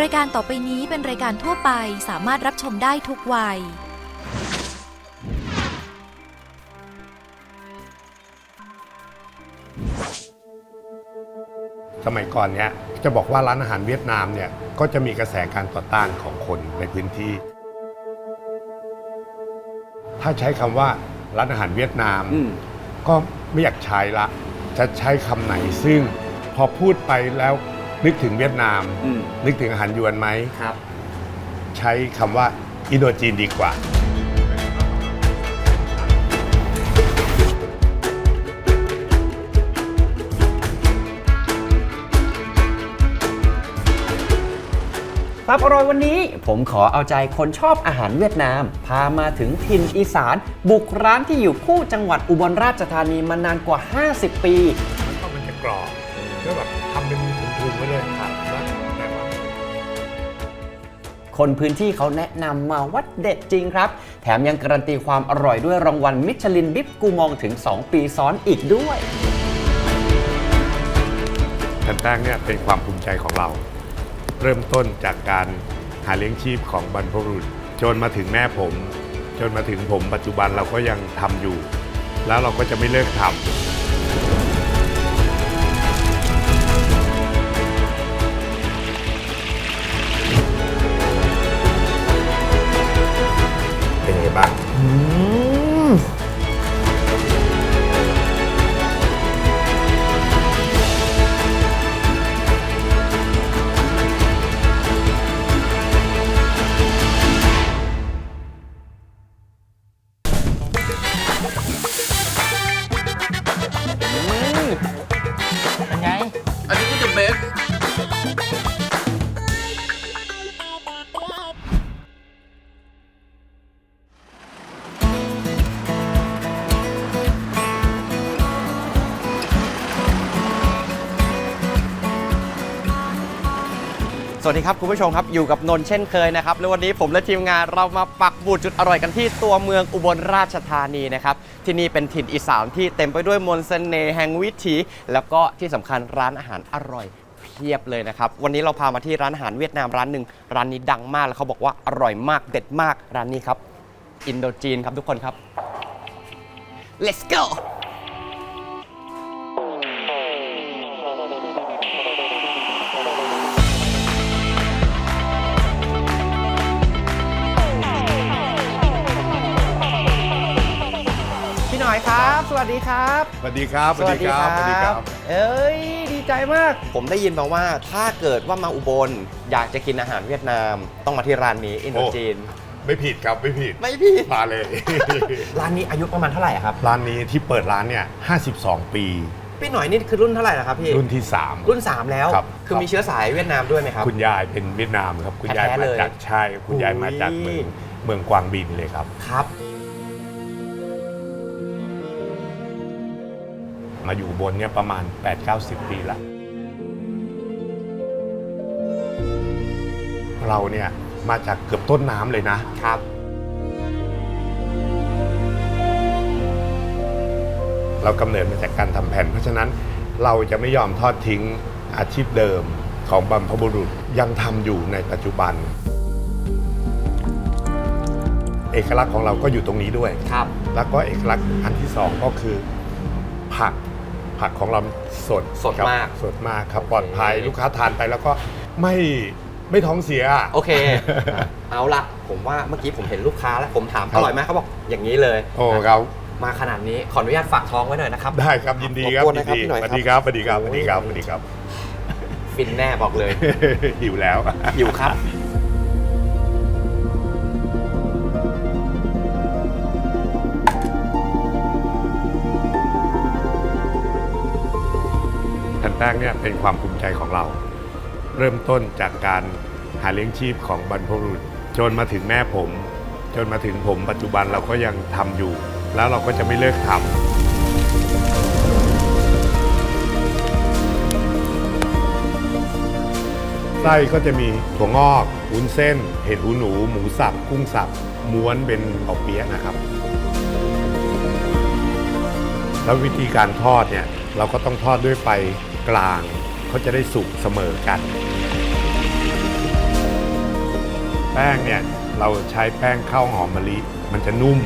รายการต่อไปนี้เป็นรายการทั่วไปสามารถรับชมได้ทุกวัย สมัยก่อนเนี้ยจะบอกว่าร้านอาหารเวียดนามเนี่ยก็จะมีกระแสการต่อต้านของคนในพื้นที่ ถ้าใช้คำว่าร้านอาหารเวียดนาม อืม ก็ไม่อยากใช้ละ จะใช้คำไหนซึ่งพอพูดไปแล้ว นึกถึงเวียดนาม อืม นึกถึงอาหารยวนไหม ครับ ใช้คำว่าอินโดจีนดีกว่า ครับอร่อยวันนี้ผมขอเอาใจคนชอบอาหารเวียดนาม พามาถึงถิ่นอีสาน บุกร้านที่อยู่คู่จังหวัดอุบลราชธานีมานานกว่า 50 ปีแล้วก็มันจะกรอบก็แบบทำเป็นถุง ๆไว้เลยครับแล้วแต่ว่าคนพื้นที่เขาแนะนำมาวัดเด็ดจริงครับ แถมยังการันตีความอร่อยด้วยรางวัลมิชลินบิ๊บกูมองถึง 2 ปีซ้อนอีกด้วย แผ่นแป้งเนี่ยเป็นความภูมิใจของเรา เริ่มต้นจากการหาเลี้ยงชีพของบรรพบุรุษ จนมาถึงแม่ผม จนมาถึงผมปัจจุบันเราก็ยังทำอยู่ แล้วเราก็จะไม่เลิกทำ สวัสดีครับคุณผู้ชมครับอยู่กับนนท์เช่นเคยนะครับแล้ววันนี้ผมและทีมงานเรามาปักบุตรจุดอร่อยกันที่ตัวเมืองอุบลราชธานีนะครับที่นี่เป็นถิ่นอีสานที่เต็มไปด้วยมนต์เสน่ห์แห่งวิถี แล้วก็ที่สำคัญร้านอาหารอร่อยเพียบเลยนะครับวันนี้เราพามาที่ร้านอาหารเวียดนามร้านหนึ่งร้านนี้ดังมากแล้วเขาบอกว่าอร่อยมากเด็ดมากร้านนี้ครับอินโดจีนครับทุกคนครับ let's go ดีครับ สวัสดีครับ สวัสดีครับ สวัสดีครับ เอ้ย ดีใจมาก ผมได้ยินมาว่าถ้าเกิดว่ามาอุบล อยากจะกินอาหารเวียดนาม ต้องมาที่ร้านนี้อินโดจีน ไม่ผิดครับ ไม่ผิด ไม่พี่มาเลย ร้านนี้อายุประมาณเท่าไหร่อะครับ ร้านนี้ที่เปิดร้านเนี่ย 52 ปีพี่หน่อยนี่คือรุ่นเท่าไหร่ละครับพี่ รุ่นที่ 3 รุ่น 3 แล้วครับคือมีเชื้อสายเวียดนามด้วยไหมครับ คุณยายเป็นเวียดนามครับ คุณยายแท้ๆมาเลยจากใช่ คุณยายมาจากเมืองเมืองกวางบินเลยครับ ครับ มาอยู่อุบนเนี่ยประมาณ 8-90 ปีละเราเนี่ยมาจากเกือบต้นน้ำเลยนะครับ เรากำเนิดมาจากการทำแผ่น เพราะฉะนั้นเราจะไม่ยอมทอดทิ้งอาชีพเดิมของบรรพบุรุษยังทำอยู่ในปัจจุบัน เอกลักษณ์ของเราก็อยู่ตรงนี้ด้วยครับ แล้วก็เอกลักษณ์อันที่สองก็คือ ผัก ผักของเราสดสดครับมาก สดมากครับปลอดภัยลูกค้าทานไปแล้วก็ไม่ไม่ท้องเสียโอเค เอาละผมว่าเมื่อกี้ผมเห็นลูกค้าแล้วผมถามครัอบร่อยไหมเขาบอกอย่างนี้เลยโอ้เรามาขนาดนี้ขออนุญาตฝากท้องไว้หน่อยนะครับ ได้ครับยินดีครับรบกวนยินะนครับดีพี่หน่อยสครับวัสดีครับสวัสดีครับสวัสดีครับสวัสดีครับ ฟินแน่บอกเลยหิวแล้วอยู่ครับ แผ่นแป้งเนี่ยเป็นความภูมิใจของเรา เริ่มต้นจากการหาเลี้ยงชีพของบรรพบุรุษจนมาถึงแม่ผม จนมาถึงผมปัจจุบันเราก็ยังทำอยู่ แล้วเราก็จะไม่เลิกทำไส้ก็จะมีถั่วงอกวุ้นเส้น เห็ดหูหนู หมูสับ กุ้งสับ ม้วนเป็นเปาเปี๊ยะนะครับ แล้ววิธีการทอดเนี่ย เราก็ต้องทอดด้วยไฟกลางเขาจะได้สุกเสมอกัน แป้งเนี่ยเราใช้แป้งข้าวหอมมะลิ มันจะนุ่ม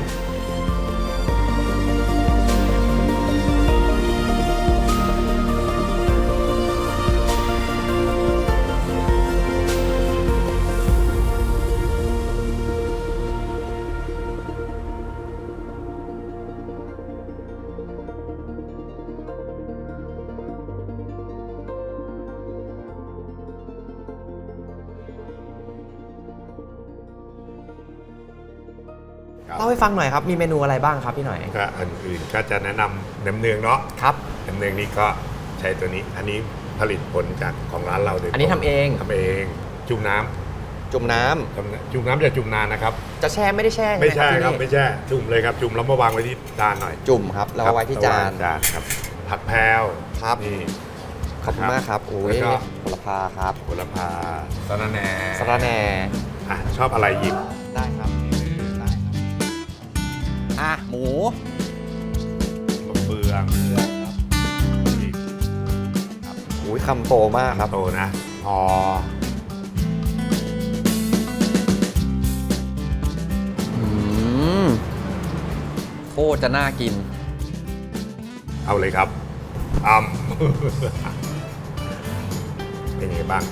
ฟังหน่อยครับ มีเมนูอะไรบ้างครับพี่หน่อย ก็อันอื่นก็จะแนะนำแหนมเนืองเนาะครับแหนมเนืองนี้ก็ใช้ตัวนี้ อันนี้ผลิตผลจากของร้านเราโดยตรงอันนี้ทำเอง ทำเอง จุ่มน้ำจุ่มน้ำทำจุ่มน้ำจะจุ่มนานนะครับ จะแช่ไม่ได้แช่ไม่ใช่หครับที่ไม่นี่ใช่จุ่มเลยครับจุ่มแล้วมาวางไว้ที่จานหน่อยจุ่มครับแล้วเอาไว้ที่จานจานครับ ผักแพรวครับ นี่ ขอบคุณมากครับโอ้ยแล้วก็ ผลพาครับโหระพาสะระแหน่สะระแหน่อะชอบอะไรหยิบ ได้ครับได้ครับ อะ หมูมะเฟืองนี่อุ้ยคำโตมากครับ โตนะพออืมโคตรจะน่ากิน เอาเลยครับอ้ำ เป็นยังไงบ้าง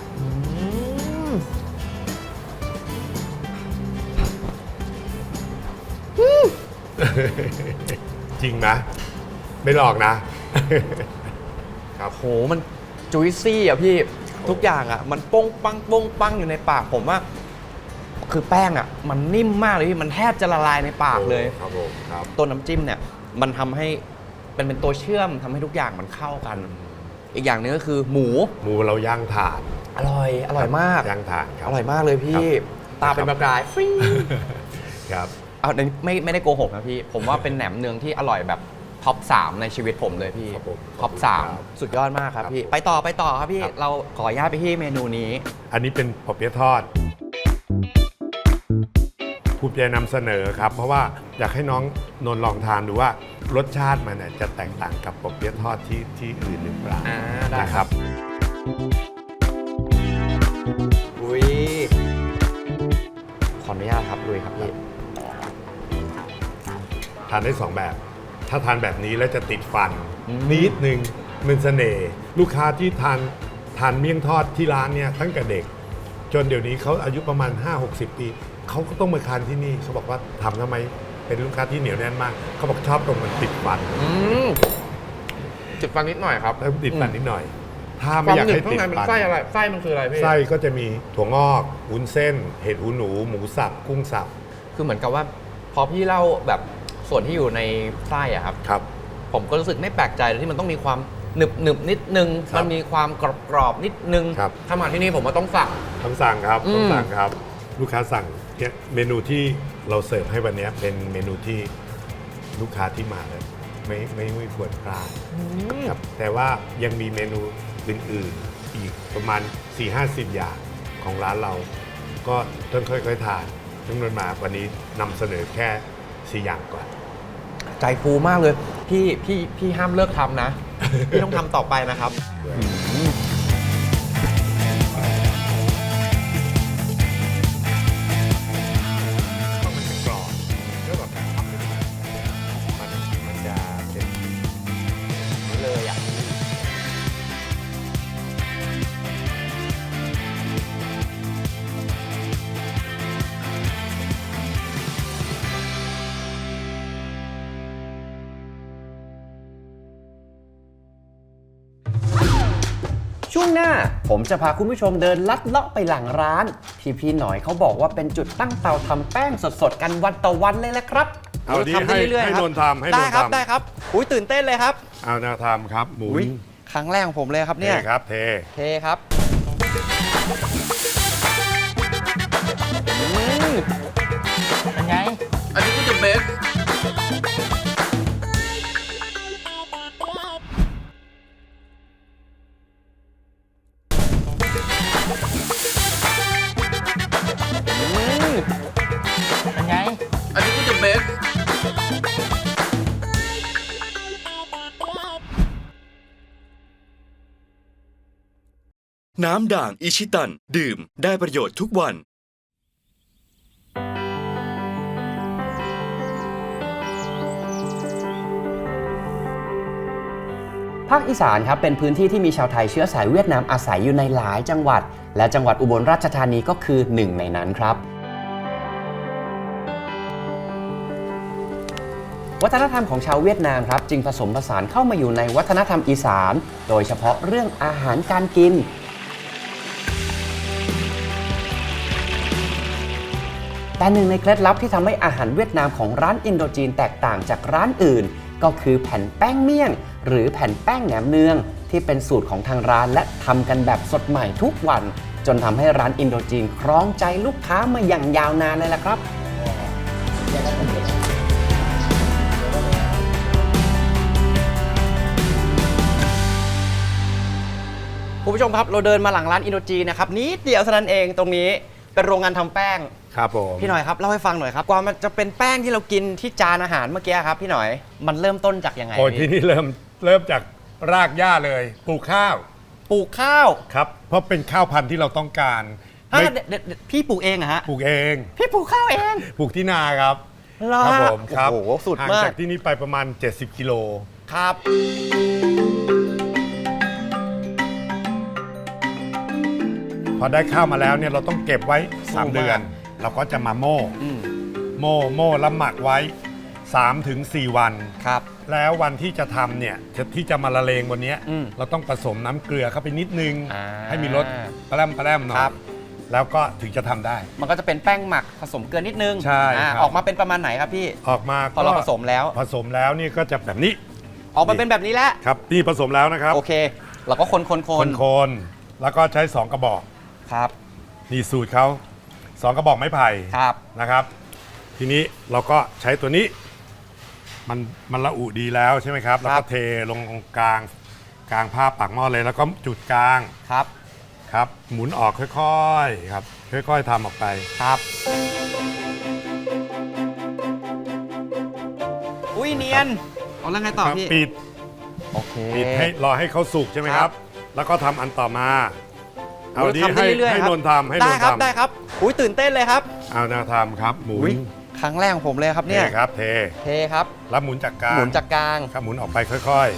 จริงนะไม่หลอกนะ ครับ โหมันจุยซี่อะพี่ทุกอย่างอะ มันโป้งปังโป้งปังอยู่ในปากผมว่า คือแป้งอะ มันนิ่มมากเลยพี่มันแทบจะละลายในปากเลย ครับผมครับตัวน้ำจิ้มเนี่ย มันทำให้เป็นเป็นตัวเชื่อมทำให้ทุกอย่างมันเข้ากัน อีกอย่างหนึงก็คือหมู หมูเราย่างถ่านอร่อย อร่อยมาก ย่างถ่านครับ อร่อยมากเลยพี่ตาเป็นประกายฟรี ครับ เอาอันนี้ไม่ไม่ได้โกหกนะพี่ ผมว่าเป็นแหนมเนืองที่อร่อยแบบท็อป3ในชีวิตผมเลยพี่ครับผมท็อปขอบคุณครับ3สุดยอดมากครับครับพี่ผมไปต่อไปต่อครับพี่ครับ เราขออนุญาตไปที่เมนูนี้ อันนี้เป็นปอเปี๊ยะทอดภูมิใจนำเสนอครับ เพราะว่าอยากให้น้องนนท์ลองทานดูว่ารสชาติมันเนี่ยจะแตกต่างกับปอเปี๊ยะทอดที่ที่อื่นหรือเปล่าอ่าได้นะคครัรับบอุ้ยขออนุญาตครับลุยครับพี่ ทานได้สองแบบ ถ้าทานแบบนี้แล้วจะติดฟันอืมนิดนึงมันเสน่ห์ลูกค้าที่ทานทานเมี่ยงทอดที่ร้านเนี่ยตั้งแต่เด็ก จนเดี๋ยวนี้เขาอายุประมาณ 5-60 ปีเขาก็ต้องมาทานที่นี่เขาบอกว่าทำทำไมเป็นลูกค้าที่เหนียวแน่นมากเขาบอกชอบตรงมันติดฟันอืมจุดฟังนิดหน่อยครับแล้วติดฟันนิดหน่อย ถ้าคไม่วามอยากหนึบให้ข้างติดในมันฟัน ไส้อะไรไส้มันคืออะไรพี่ไส้ก็จะมีถั่วงอกวุ้นเส้น เห็ดหูหนู หมูสับ กุ้งสับ คือเหมือนกับว่าพอพี่เล่าแบบ ส่วนที่อยู่ในไส้อะครับ ครับ ผมก็รู้สึกไม่แปลกใจเลยที่มันต้องมีความหนึบหนึบนิดนึง ครับมันมีความกรอบกรอบๆนิดนึงครับ ถ้ามาที่นี่ผมว่าต้องสั่งต้องสั่งครับอืมต้องสั่งครับ ลูกค้าสั่งเนี่ยเมนูที่เราเสิร์ฟให้วันนี้เป็นเมนูที่ลูกค้าที่มาแล้วไม่ไม่ไม่ควรพลาดครับแต่ว่ายังมีเมนูอื่นๆ อีกประมาณ 4-50 อย่างของร้านเรา ก็ต้องค่อยๆทานทั้งนั้นมาวันนี้นำเสนอแค่ 4 อย่างก่อน ใจฟูมากเลย พี่พี่พี่ห้ามเลิกทำนะ พี่ต้องทำต่อไปนะครับ วงหน้า ผมจะพาคุณผู้ชมเดินลัดเลาะไปหลังร้าน ที่พี่หน่อยเขาบอกว่าเป็นจุดตั้งเตาทำแป้งสดๆกันวันต่อวันเลยแหละครับเอาดีทำได้ให้เรื่อยๆให้ครับนนท์ทำให้นได้นท์ครับทำ ได้ครับอุ้ยตื่นเต้นเลยครับเอาแนวทำครับหมุอุ้นยครั้งแรกของผมเลยครับเทเนี่ยครับเทเทครับ อืม น้ำด่างอิชิตัน ดื่มได้ประโยชน์ทุกวัน ภาคอีสานครับเป็นพื้นที่ที่มีชาวไทยเชื้อสายเวียดนามอาศัยอยู่ในหลายจังหวัด และจังหวัดอุบลราชธานีก็คือหนึ่งในนั้นครับ วัฒนธรรมของชาวเวียดนามครับจึงผสมผสานเข้ามาอยู่ในวัฒนธรรมอีสาน โดยเฉพาะเรื่องอาหารการกิน แต่หนึ่งในเคล็ดลับที่ทำให้อาหารเวียดนามของร้านอินโดจีนแตกต่างจากร้านอื่น ก็คือแผ่นแป้งเมี่ยง หรือแผ่นแป้งแหนมเนือง ที่เป็นสูตรของทางร้านและทำกันแบบสดใหม่ทุกวัน จนทำให้ร้านอินโดจีนครองใจลูกค้ามาอย่างยาวนานเลยล่ะครับ คุณผู้ชมครับเราเดินมาหลังร้านอินโดจีนนะครับนิดเดียวเท่านั้นเองตรงนี้เป็นโรงงานทำแป้ง ครับผมพี่หน่อยครับเล่าให้ฟังหน่อยครับกว่ามันจะเป็นแป้งที่เรากินที่จานอาหารเมื่อกี้ครับ พี่หน่อยมันเริ่มต้นจากยังไงโอ้ยที่พี่นี่เริ่มเริ่มจากรากหญ้าเลยปลูกข้าวปลูกข้าวครับ เพราะเป็นข้าวพันธุ์ที่เราต้องการอะไม่เดี๋ยวเดี๋ยวเดี๋ยวพี่ปลูกเองเหรอะฮะปลูกเอง พี่ปลูกข้าวเอง ปลูกที่นาครับเหรอครัฮะผมครับโอ้โหสุดห่างมาก จากที่นี่ไปประมาณ 70 กิโล ครับ พอได้ข้าวมาแล้วเนี่ยเราต้องเก็บไว้สู้มาก3เดือน เราก็จะมาโม่อืมโม่โม่แล้วหมักไว้3ถึง4วัน ครับ แล้ววันที่จะทำเนี่ยจะที่จะมาละเลงบนเนี้ยอืมเราต้องผสมน้ำเกลือเข้าไปนิดนึง อ่าให้มีรสปลาแรมปลาแรมหน่อครัยบ แล้วก็ถึงจะทำได้ มันก็จะเป็นแป้งหมักผสมเกลือนิดนึงใช่อ่าครับ ออกมาเป็นประมาณไหนครับพี่ ออกมาพอเราผสมแล้ว ผสมแล้วนี่ก็จะแบบนี้ออกมาเป็นแบบนี้แล้วครับนี่ผสมแล้วนะครับโอเค เราก็คนคนคคนนคนแล้วก็ใช้2กระบอก ครับ นี่สูตรเขา สองกระบอกไม้ไผ่ครับ นะครับ ทีนี้เราก็ใช้ตัวนี้ มันมันละอุดีแล้วใช่ไหมครับ แล้วก็เทลงตรงกลางกลางผ้าปากหม้อเลยแล้วก็จุดกลางครับครับ หมุนออกค่อยๆครับค่อยๆทำออกไป ครับ อุ้ยเนียนเอาแล้วไงต่อครับพี่ ปิดโอเค ปิดให้รอให้เขาสุกใช่ไหมคครัรับ บ แล้วก็ทำอันต่อมา เอาโอ้ยดีทำได้ให้เรื่อยๆให้ครับนนท์ทำให้นได้นท์ครับทำ ได้ครับอุ้ยตื่นเต้นเลยครับเอาแนวทำครับหมุนอุ๊ยครั้งแรกของผมเลยครับเทเนี่ยครับเทเทครับแล้วหมุนจากกลางหมุนจากกลางครับหมุนออกไปค่อย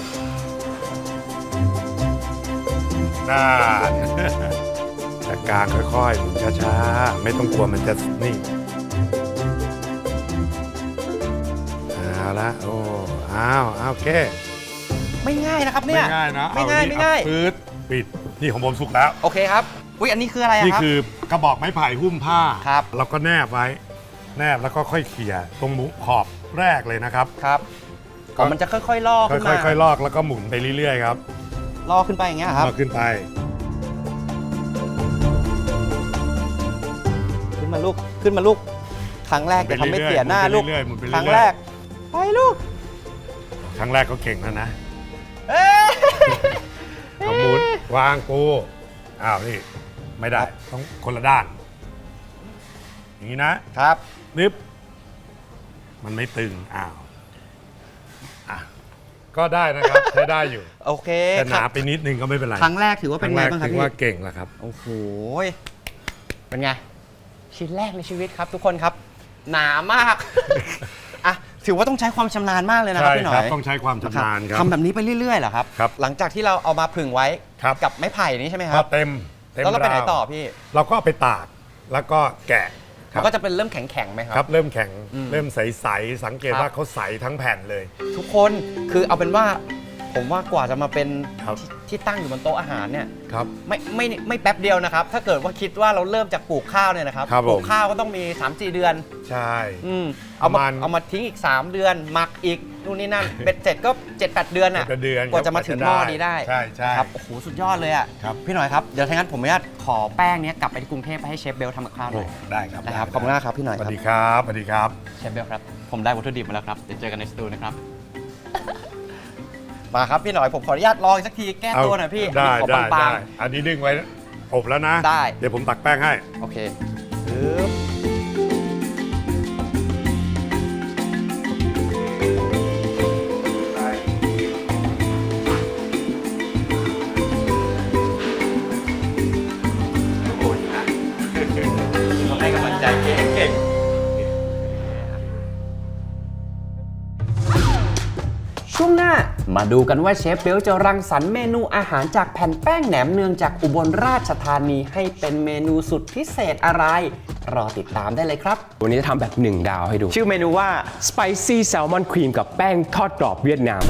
ๆน่าจากกลางค่อยๆหมุนช้าๆไม่ต้องกลัวมันจะนี่เอาละโอ้อ้าวอ้าวโอเคไม่ง่ายนะครับเนี่ยไม่ง่ายนะไม่ง่ายเอไม่ง่ายเอปืด ปิดนี่ของผมสุกแล้ว โอเคครับ อุ้ยอันนี้คืออะไรอะนี่ครับ คือกระบอกไม้ไผ่หุ้มผ้าครับเราก็แนบไว้ แนบแล้วก็ค่อยเขี่ยตรงหมุขอบแรกเลยนะครับ ครับก็ก่อนมันจะค่อยๆลอกค่ขึ้นมาอยๆค่อยๆลอกแล้วก็หมุนไปเรื่อยๆครับลอกขึ้นไปอย่างเงี้ยครับ ลอกขึ้นไป ขึ้นมาลูก ขึ้นมาลูก ครั้งแรกจะทำให้เสียหน้าลูก หมุนไปเรื่อยๆหมุนไปคเรื่อยๆรั้งแรก ไปลูก ครั้งแรกก็เก่งแล้วนะ วางปูอ้าวนี่ไม่ได้ต้องคนละด้าน อย่างนี้นะครับนึบมันไม่ตึงอ้าวอะก็ได้นะครับ ใช้ได้อยู่โอเคแต่หนาไปนิดนึงก็ไม่เป็นไรครั้งแรกถือว่าเป็นไงบ้างคถืรับอพี่ว่าเก่งแล้วครับ โอ้โหเป็นไง ชิ้นแรกในชีวิตครับทุกคนครับ หนามากอะ ถือว่าต้องใช้ความชำนาญมากเลยนะครับใช่พี่หน่คอรับยต้องใช้ความชำนาญครับทำแบบนี้ไปเรื่อยๆเหรอครับ ครับหลังจากที่เราเอามาผึ่งไว้ครับ กับไม้ไผ่นี้ใช่ไหมคพอรับเต็มเต็มแล้วเราไปไหนวต่อพี่ เราก็เอาไปตากแล้วก็แกะคมัรันบก็จะเป็นเริ่มแข็งๆไหมคครัรับเริ่มแข็งอืมเริ่มใสๆสังเกตครับ ว่าเขาใสทั้งแผ่นเลย ทุกคนคือเอาเป็นว่า ผมว่ากว่าจะมาเป็นครับที่ที่ตั้งอยู่บนโต๊ะอาหารเนี่ยครับ ไม่ไม่ไม่แป๊บเดียวนะครับ ถ้าเกิดว่าคิดว่าเราเริ่มจากปลูกข้าวเนี่ยนะครับครับผม ปลูกข้าวก็ต้องมี 3-4 เดือน ใช่ อืมเอามาประมาณเอามาทิ้งอีก 3 เดือนหมักอีกนู่นนี่นั่น เบ็ดเสร็จก็ 7-8 เดือนอะเป็นเดือนกว่าจะมาถึงหม้อนี้ได้ใช่ใช่ครับโอ้โหสุดยอดเลยอะครับ พี่หน่อยครับ เดี๋ยวถ้างั้นผมอนุญาตขอแป้งเนี้ยกลับไปที่กรุงเทพไปให้เชฟเบลทำกับข้าวหโอ้น่อยได้ครับนะครับได้ขอบคุณมากครับพี่หน่อยสควัรับสดีครับสวัสดีครับ เชฟเบลครับ ผมได้วัตถุดิบมาแล้วครับเดี๋ยวเจอกันในสตูนะครับ มาครับพี่หน่อยผมขออนุญาตลองอีกสักทีแก้ตัวหน่อยพี่ได้อันนี้ขอได้บาได้งอันนี้ดึงไว้อบแล้วนะได้ เดี๋ยวผมตักแป้งให้ๆโอเคปึ๊บ ดูกันว่าเชฟเบลจะรังสรรค์เมนูอาหารจากแผ่นแป้งแหนมเนืองจากอุบลราชธานีให้เป็นเมนูสุดพิเศษอะไร รอติดตามได้เลยครับ วันนี้จะทำแบบ 1 ดาวให้ดู ชื่อเมนูว่า Spicy Salmon Cream กับแป้งทอดกรอบเวียดนาม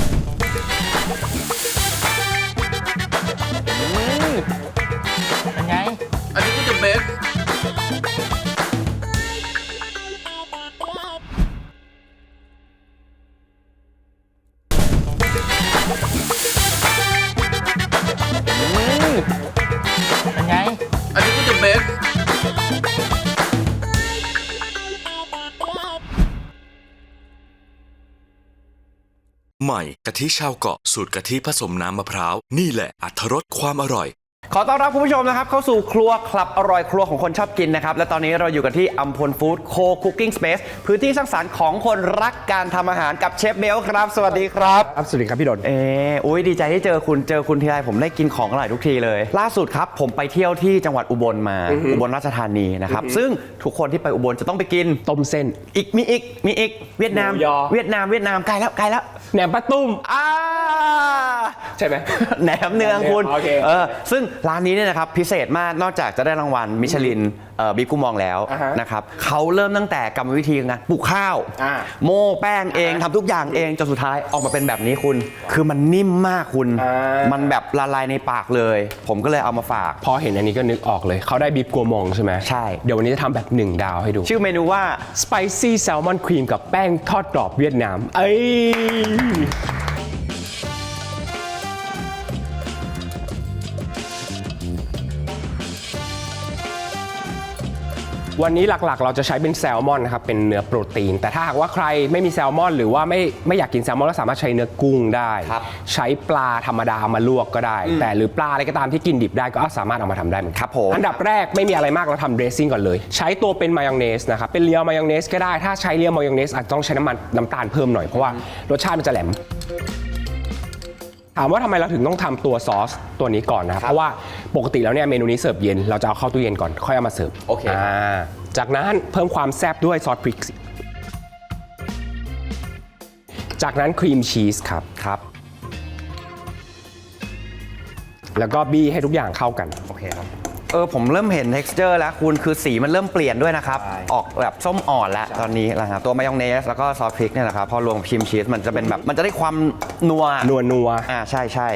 ใหม่กะทิชาวเกาะสูตรกะทิผสมน้ำมะพร้าว นี่แหละอัถรสความอร่อย ขอต้อนรับคุณผู้ชมนะครับเข้าสู่ครัวคลับอร่อยครัวของคนชอบกินนะครับ และตอนนี้เราอยู่กันที่อัมพลฟู้ดโคคุกกิ้งสเปซพื้นที่สร้างสรรค์ของคนรักการทำอาหารกับเชฟเบลครับ สวัสดีครับ ครับสวัสดีครับพี่ดน เอออุ้ยดีใจที่เจอคุณเจอคุณทีไรผมได้กินของอร่อยทุกทีเลย ล่าสุดครับ ผมไปเที่ยวที่จังหวัดอุบลมาอุบลราชธานีนะครับซึ่งทุกคนที่ไปอุบลจะต้องไปกิน ต้มเส้น อีกมีอีกมีอีกเวียดนามหมูยอ เวียดนามเวียดนามใกล้แล้วใกล้แล้วแหนมปลาตุ้ม อ่า ใช่ไหม แหนมเนืองคุณโอเค เออซึ่งร้านนี้เนี่ยนะครับพิเศษมากนอกจากจะได้รางวัลมิชลินเอ่อบิ๊กกูมองแล้วอ่าฮะนะครับเขาเริ่มตั้งแต่กรรมวิธีการปลูกข้าว อ่าโม่แป้งเองทำทุกอย่างเองจนสุดท้ายออกมาเป็นแบบนี้คุณ คือมันนิ่มมากคุณ อ่ามั มันแบบละลายในปากเลย ผมก็เลยเอามาฝาก พอเห็นอันนี้ก็นึกออกเลย เขาได้บีบกัวมองใช่ไหมใช่ เดี๋ยววันนี้จะทำแบบ1ดาวให้ดู ชื่อเมนูว่า Spicy Salmon Cream กับแป้งทอดกรอบเวียดนาม เอ้ย วันนี้หลักๆ เราจะใช้เป็นแซลมอนนะครับเป็นเนื้อโปรตีน แต่ถ้าหากว่าใครไม่มีแซลมอน หรือว่าไม่ไม่อยากกินแซลมอนก็สามารถใช้เนื้อกุ้งได้ ครับใช้ปลาธรรมดามาลวกก็ได้ แต่หรือปลาอะไรก็ตามที่กินดิบได้ก็สามารถเอามาทำได้เหมือนกันครับผม อันดับแรกไม่มีอะไรมากเราทำเดรสซิ่งก่อนเลย ใช้ตัวเป็นมายองเนสนะครับเป็นเรียวมายองเนสก็ได้ถ้าใช้เรียวมายองเนสอาจจะต้องใช้น้ำมันน้ำตาลเพิ่มหน่อยเพราะว่ารสชาติมันจะแหลม ถามว่าทำไมเราถึงต้องทำตัวซอสตัวนี้ก่อนนะครับ เพราะว่าปกติแล้วเนี่ยเมนูนี้เสิร์ฟเย็นเราจะเอาเข้าตู้เย็นก่อนค่อยเอามาเสิร์ฟโอเคอ่าจากนั้นเพิ่มความแซ่บด้วยซอสพริก จากนั้นครีมชีสครับครับ แล้วก็บี้ให้ทุกอย่างเข้ากัน โอเคครับ เออผมเริ่มเห็น texture แล้วคุณคือสีมันเริ่มเปลี่ยนด้วยนะครับออกแบบส้มอ่อนแล้วตอนนี้นะครับตัวมายองเนสแล้วก็ซอสพริกเนี่ยแหละครับพอรวมครีมชีสมันจะเป็นแบบมันจะได้ความนัวนัวนัวอ่าใช่ใช่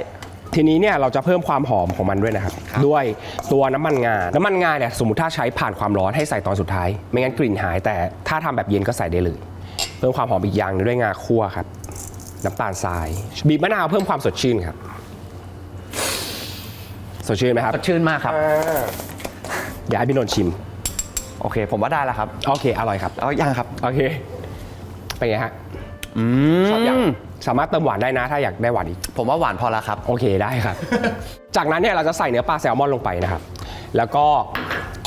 ทีนี้เนี่ยเราจะเพิ่มความหอมของมันด้วยนะครับ ด้วยตัวน้ำมันงา น้ำมันงาเนี่ยสมมติถ้าใช้ผ่านความร้อนให้ใส่ตอนสุดท้าย ไม่งั้นกลิ่นหาย แต่ถ้าทำแบบเย็นก็ใส่ได้เลย เพิ่มความหอมอีกอย่างหนึงด้วยงาคั่วครับ น้ำตาลทราย บีบมะนาวเพิ่มความสดชื่นครับ สดชื่นไหมครับ สดชื่นมากครับอยากให้พี่นนท์ชิม โอเค ผมว่าได้แล้วครับโอเค อร่อยครับ เอายังครับ โอเค เป็นไงฮะ อืชอบยังมสามารถเติมหวานได้นะ ถ้าอยากได้หวานอีก ผมว่าหวานพอแล้วครับ โอเคได้ครับ จากนั้นเนี่ยเราจะใส่เนื้อปลาแซลมอนลงไปนะครับ แล้วก็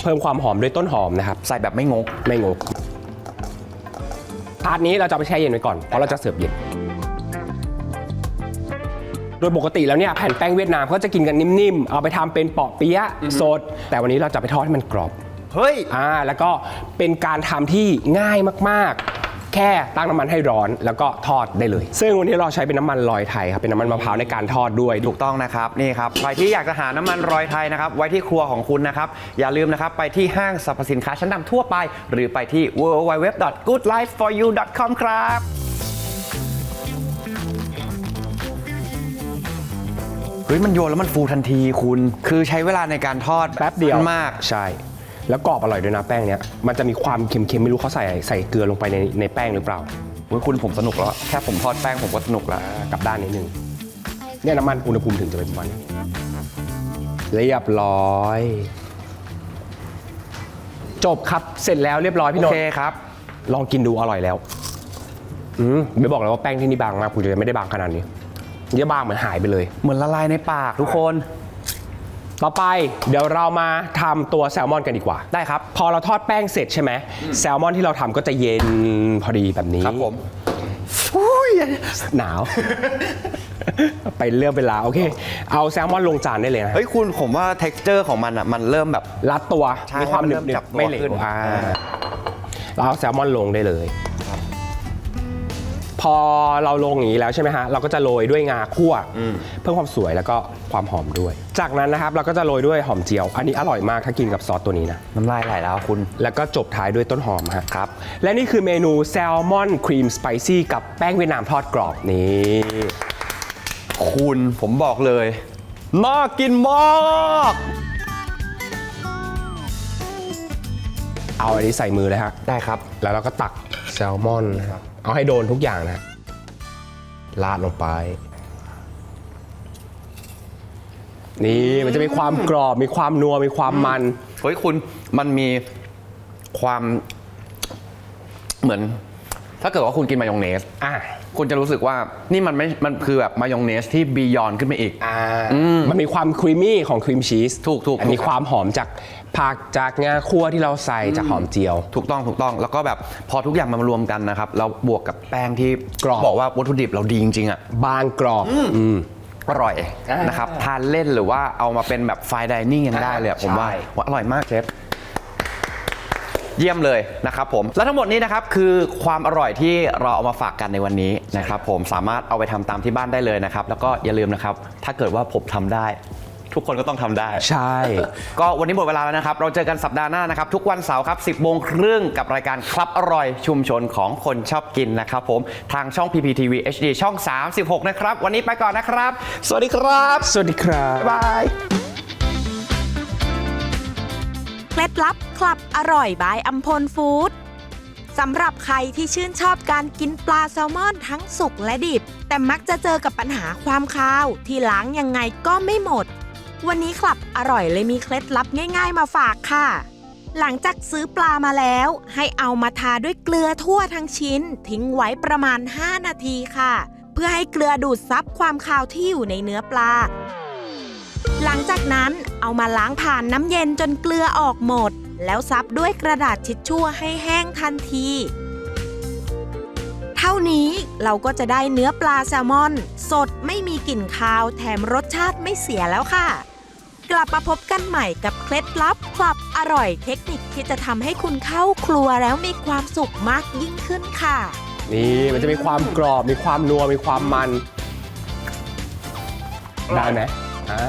เพิ่มความหอมด้วยต้นหอมนะครับ ใส่แบบไม่งก ไม่งก พาร์ทนี้เราจะเอาไปแช่เย็นไว้ก่อน เพราะเราจะเสิร์ฟเย็น โดยปกติแล้วเนี่ยแผ่นแป้งเวียดนามเขาจะกินกันนิ่มๆ เอาไปทำเป็นเปาะเปี๊ยะสด แต่วันนี้เราจะไปทอดให้มันกรอบ เฮ้ย อ่าแล้วก็เป็นการทำที่ง่ายมากๆ แค่ตั้งน้ำมันให้ร้อนแล้วก็ทอดได้เลย ซึ่งวันนี้เราใช้เป็นน้ำมันลอยไทยครับเป็นน้ำมันมะพร้าวในการทอดด้วย ถูกต้องนะครับนี่ครับใครที่อยากจะหาน้ำมันรอยไทยนะครับไว้ที่ครัวของคุณนะครับ อย่าลืมนะครับไปที่ห้างสรรพสินค้าชั้นนำทั่วไป หรือไปที่ www.goodlifeforyou.com ครับ ฮ้ยมันโยนแล้วมันฟูทันทีคุณ คือใช้เวลาในการทอดแป๊บเดียวมาก ใช่ แล้วกรอบอร่อยด้วยนะแป้งเนี้ยมันจะมีความเค็มๆไม่รู้เขาใส่ใส่เกลือลงไปในในแป้งหรือเปล่าเฮ้ยคุณผมสนุกแล้วแค่ผมทอดแป้งผมก็สนุกแล้วกลับด้านนิดนึงเนี่ยน้ำมันอุณหภูมิถึงจะเป็นประมาณนี้เรียบร้อย จบครับเสร็จแล้วเรียบร้อยพี่โอนนเคท์ครับ ลองกินดูอร่อยแล้ว อืมไม่บอกเลยว่าแป้งที่นี่บางมากผมจะไม่ได้บางขนาดนี้ เนี่ยบางเหมือนหายไปเลย เหมือนละลายในปากทุกคน ต่อไปเดี๋ยวเรามาทำตัวแซลมอนกันดีกว่า ได้ครับ พอเราทอดแป้งเสร็จใช่ไหมแซลมอนที่เราทำก็จะเย็นพอดีแบบนี้ครับผมหนาว ไปเรื่องเวลาวโอเค เอาแซลมอนลงจานได้เลยนะเฮ้ยคุณผมว่า texture ของมันอะมันเริ่มแบบ รัดตัวใช่มีความหนึเริ่บมหนึจับบตัวไม่เหลขึ้วนอ่าเราเอาแซลมอนลงได้เลย พพอเราลงอย่างนี้แล้วใช่ไหมฮะเราก็จะโรยด้วยงาคั่วเพิ่มความสวยแล้วก็ความหอมด้วย จากนั้นนะครับเราก็จะโรยด้วยหอมเจียว อันนี้อร่อยมากถ้ากินกับซอสตัวนี้นะน้ำลายไหลแล้วคุณ แล้วก็จบท้ายด้วยต้นหอมฮะครับ และนี่คือเมนูแซลมอนครีมสไปซี่กับแป้งเวียดนามทอดกรอบนี่คุณผมบอกเลยน่ากินมากเอาอันนี้ใส่มือเลยฮะได้ครับ แล้วเราก็ตักแซ ลมอนนะครับ เอาให้โดนทุกอย่างนะราดลงไป นี่มันจะมีความกรอบ มีความนัว มีความมัน เฮ้ยคุณมันมีความเหมือน ถ้าเกิดว่าคุณกินมายองเนส อะคุณจะรู้สึกว่านี่มันไม่มันคือแบบมายองเนสที่บียอนขึ้นไปอีก อ่ามันมีความครีมมี่ของครีมชีสถูกถูกมีถูก ความหอมจาก ผักจากงาคั่วที่เราใส่จากหอมเจียว ถูกต้องถูกต้องแล้วก็แบบพอทุกอย่างมันมารวมกันนะครับเราบวกกับแป้งที่กรอบ บอกว่าวัตถุดิบเราดีจริงๆอะบางกรอบอืม อร่อยอ่านนะครับทานเล่นหรือว่าเอามาเป็นแบบไฟดิเนิ่งยังได้เลยอะผมว่าใช่ ว่าอร่อยมากเชฟ เยี่ยมเลยนะครับผม และทั้งหมดนี้นะครับคือความอร่อยที่เราเอามาฝากกันในวันนี้นะครับผมสามารถเอาไปทำตามที่บ้านได้เลยนะครับ แล้วก็อย่าลืมนะครับ ถ้าเกิดว่าผมทำได้ ทุกคนก็ต้องทำได้ ใช่ ก็วันนี้หมดเวลาแล้วนะครับ เราเจอกันสัปดาห์หน้านะครับ ทุกวันเสาร์ครับ 10โมงครึ่งกับรายการคลับอร่อยชุมชนของคนชอบกินนะครับผมทางช่อง PPTV HD ช่อง 36 นะครับ วันนี้ไปก่อนนะครับ สวัสดีครับ สวัสดีครับ บ๊ายบายเคล็ดลับคลับอร่อยบายอัมพลฟู้ดสำหรับใครที่ชื่นชอบการกินปลาแซลมอนทั้งสุกและดิบ แต่มักจะเจอกับปัญหาความคาว ที่ล้างยังไงก็ไม่หมด วันนี้คลับอร่อยเลยมีเคล็ดลับง่าย ๆ มาฝากค่ะ หลังจากซื้อปลามาแล้ว ให้เอามาทาด้วยเกลือทั่วทั้งชิ้น ทิ้งไว้ประมาณ 5 นาทีค่ะ เพื่อให้เกลือดูดซับความคาวที่อยู่ในเนื้อปลา หลังจากนั้นเอามาล้างผ่านน้ำเย็นจนเกลือออกหมด แล้วซับด้วยกระดาษทิชชู่ให้แห้งทันทีเท่านี้เราก็จะได้เนื้อปลาแซลมอน สดไม่มีกลิ่นคาวแถมรสชาติไม่เสียแล้วค่ะ กลับมาพบกันใหม่กับเคล็ดลับคลับอร่อยเทคนิคที่จะทำให้คุณเข้าครัวแล้วมีความสุขมากยิ่งขึ้นค่ะ นี่มันจะมีความกรอบ มีความนัว มีความมัน ได้ไหมอ่า